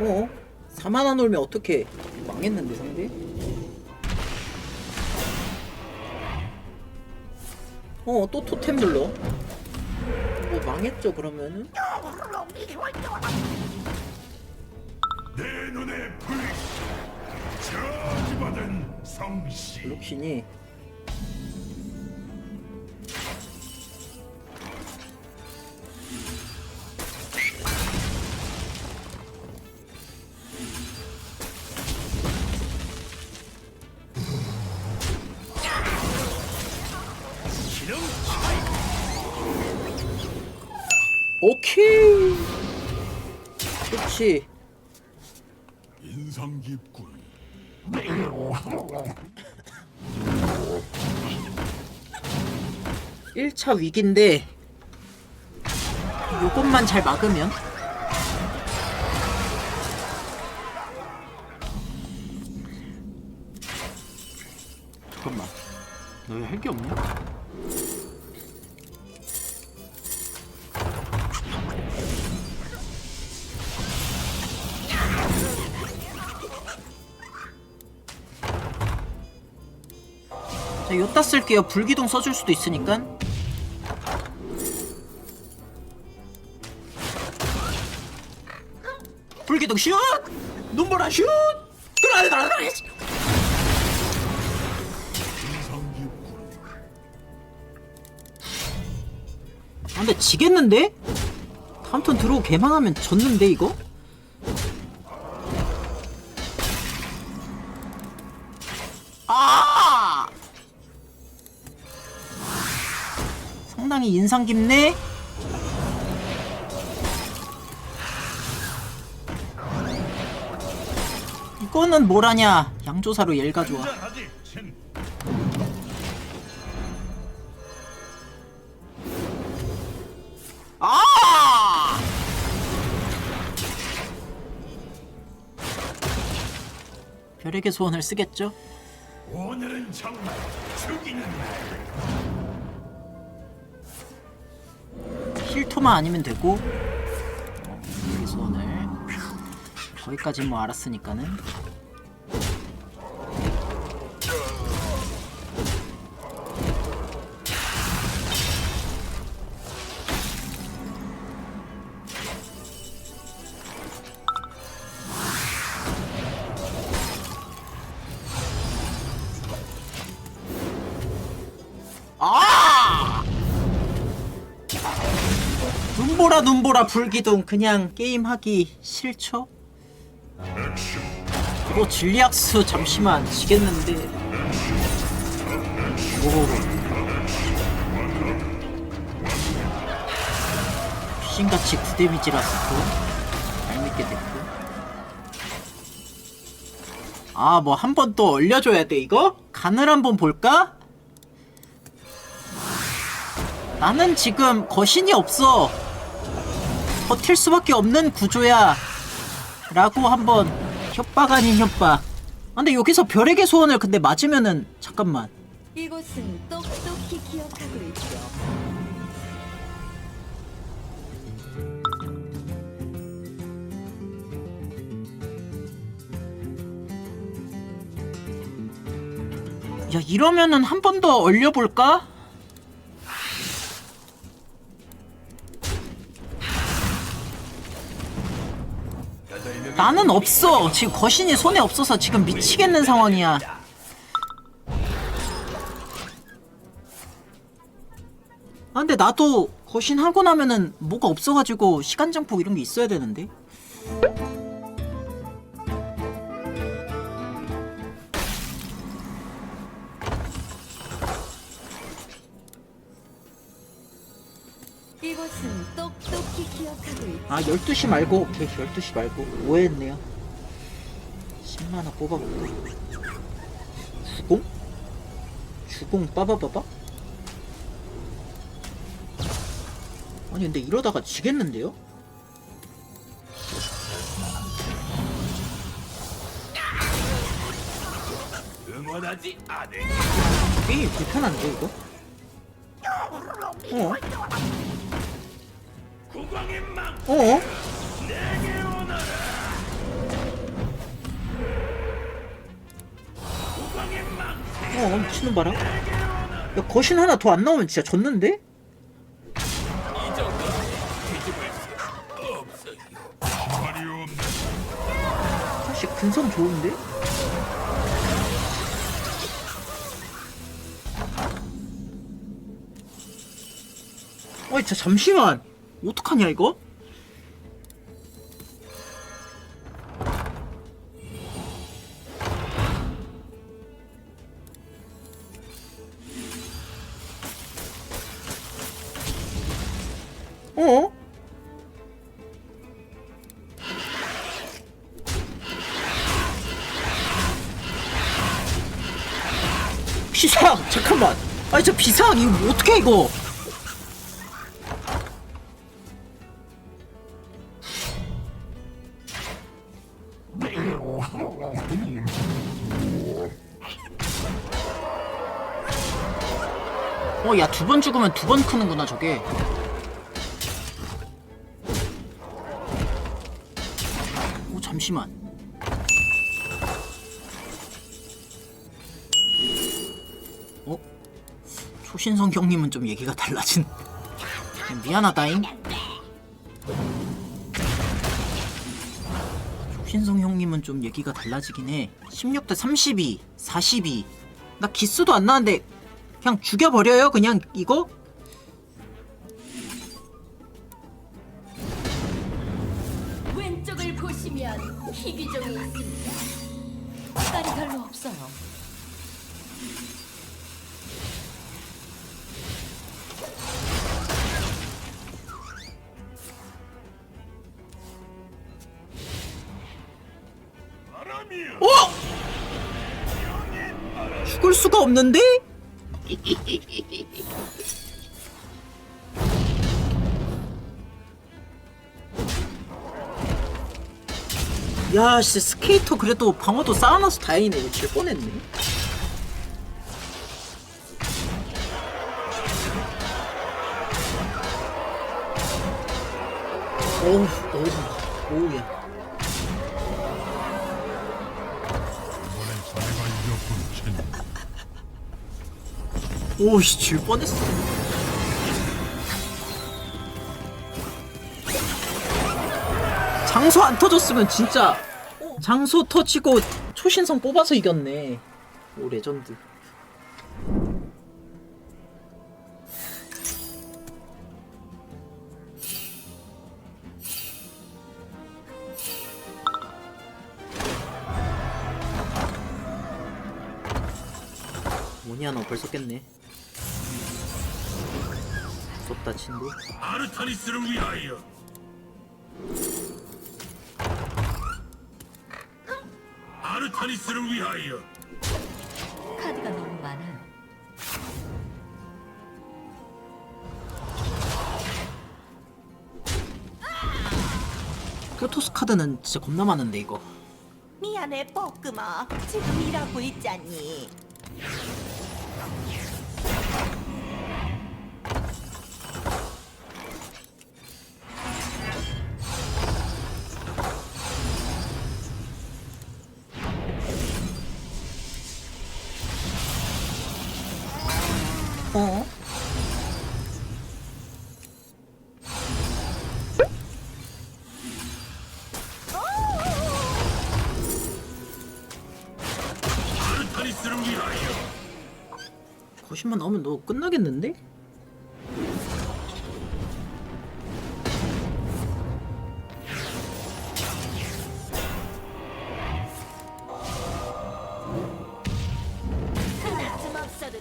어? 4만원 놀면 어떻게 망했는데 상대? 어, 또 토템 눌러. 뭐 망했죠, 그러면은? 기름 오케이. 그렇지. 인상 깊군 1차 위기인데 요것만 잘 막으면 잠깐만 너희 할게 없냐? 자, 요따 쓸게요. 불기둥 써줄 수도 있으니까. 불기둥 슛! 눈보라 슛! 깊군 아, 근데 지겠는데? 다음 턴 들어오고 개망하면 졌는데 이거? 상당히 인상 깊네? 이거는 뭐라냐? 양조사로. 한잔하지 친 아! 별에게 소원을 쓰겠죠? 오늘은 정말 죽이는 날 힐토만 아니면 되고. 어, 별에게 소원을 거기까지 뭐 알았으니까는 눈보라 눈보라 불기둥 그냥 게임하기 싫죠? 이거 진리학수 잠시만 지겠는데 오호호 귀신같이 9데미지라서 또 얄밉게 됐고 아 뭐 한 번또 얼려줘야 돼 이거? 간을 한 번 볼까? 나는 지금 거신이 없어. 버틸 수밖에 없는 구조야. 라고 한번 협박 아닌 협박. 아, 근데 여기서 별에게 소원을 근데 맞으면은 잠깐만. 이곳은 똑똑히 기억하고 있죠. 야 이러면은 한 번 더 얼려볼까? 나는 없어. 지금 거신이 손에 없어서 지금 미치겠는 상황이야. 아 근데 나도 거신 하고 나면은 뭐가 없어가지고 시간 장폭 이런 게 있어야 되는데. 이곳은 똑똑히 기억하고 있죠. 아 12시 말고 오케이 12시 말고 오해했네요 10만원 뽑아볼까 주공? 주공 빠바바바? 아니 근데 이러다가 지겠는데요? 응원 원하지 않을 게임 불편한데 이거? 어? 어? 어 미치는 바람 야 거신 하나 더 안 나오면 진짜 졌는데? 사실 근성 좋은데? 어이 자 잠시만 어떡하냐 이거? 어? 비상! 잠깐만! 아니 저 비상! 이거 뭐 어떡해 이거! 죽으면 두 번 크는구나, 저게. 오, 잠시만. 어? 초신성 형님은 좀 얘기가 달라진. 미안하다잉. 초신성 형님은 좀 얘기가 달라지긴 해. 16대 32, 42. 나 기수도 안 나는데 그냥 죽여버려요, 그냥 이거? 왼쪽을 보시면 희귀종이 있습니다. 색깔이 별로 없어요. 어? 죽을 수가 없는데? 야, 씨 스케이터 그래도 방어도 쌓아놔서 다행이네. 이거 질 뻔했네. 어우, 오씨 질 뻔했어. 장소 안 터졌으면 진짜 장소 터치고 초신성 뽑아서 이겼네. 오 레전드. 뭐냐 너 벌써 깼네 무섭다 친구? 아르타니스를 위하여. 아르타니스를 위하여. 카드가 너무 많아요. 프로토스 카드는 진짜 겁나 많은데 이거. 미안해 뻐끔아 지금 일하고 있잖니 어? 거신만 나오면 너 끝나겠는데?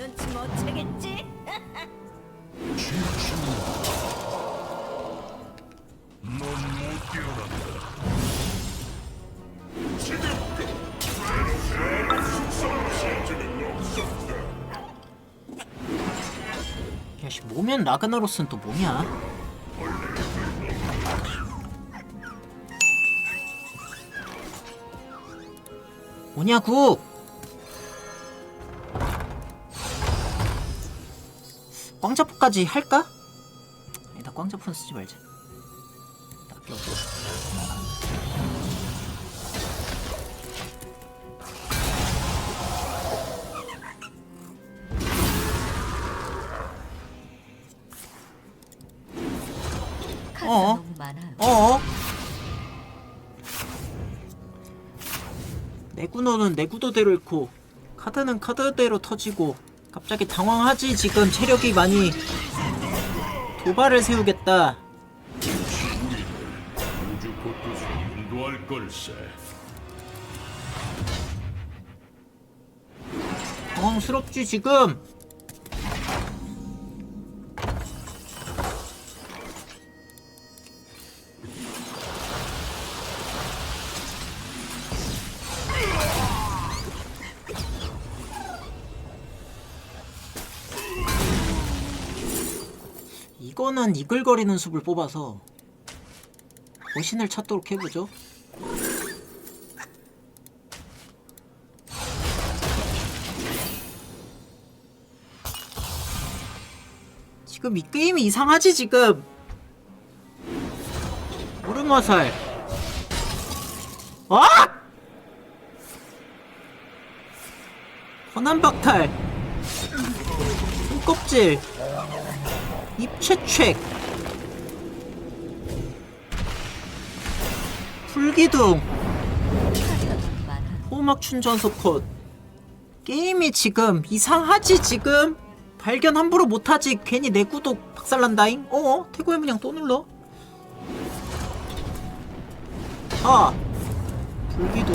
눈치 못 채겠지? 된 라그나로스는 또 뭐냐? 뭐냐구? 꽝자포까지 할까? 아니, 나 꽝자포는 쓰지 말자. 낚여줘. 내구도는 내구도대로 잃고 카드는 카드대로 터지고 갑자기 당황하지 지금 체력이 많이 도발을 세우겠다. 당황스럽지 지금 이거는 이글거리는 숲을 뽑아서 거신을 찾도록 해보죠. 지금 이 게임이 이상하지 지금? 오르마살 아! 권한박탈. 손껍질 입체책. 많아요. 호막 충전소 컷. 게임이 지금 이상하지 지금? 발견 함부로 못하지. 괜히 내 구독 박살난다잉. 어? 태고의 문양 또 눌러. 아 불기둥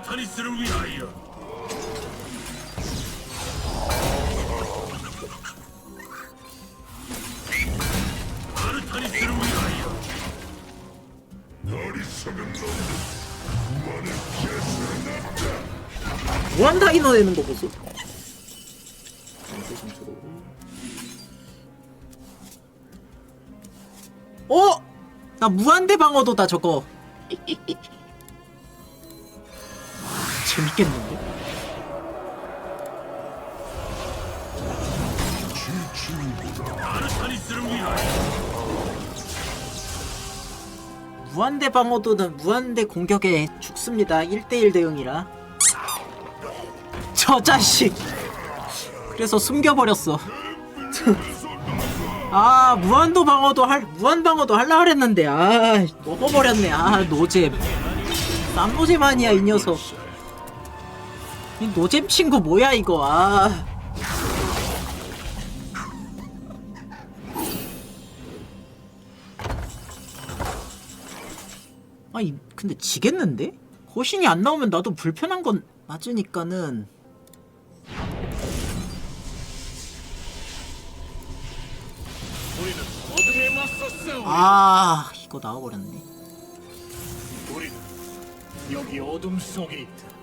아르타니스를 위하여. 아르타니스를 위하여. 어리석은 무한 다이너 되는 거 보소 어? 나 무한대 방어도다 저거 재밌겠는데? 무한대 방어도는 무한대 공격에 죽습니다. 1대1 대응이라. 저 자식! 그래서 숨겨버렸어. 아 무한도 방어도 할 무한 방어도 할라 그랬는데 아 먹어버렸네. 아 노잼. 쌈노잼 아니야 이 녀석 이 노잼 친구 뭐야 이거 아 아니 근데 지겠는데? 거신이 안 나오면 나도 불편한 건 맞으니까는. 아 이거 나와버렸네 여기 어둠 속에 있다.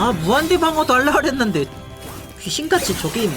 아 무한대 방어도 할라 그랬는데 귀신같이 저게 있네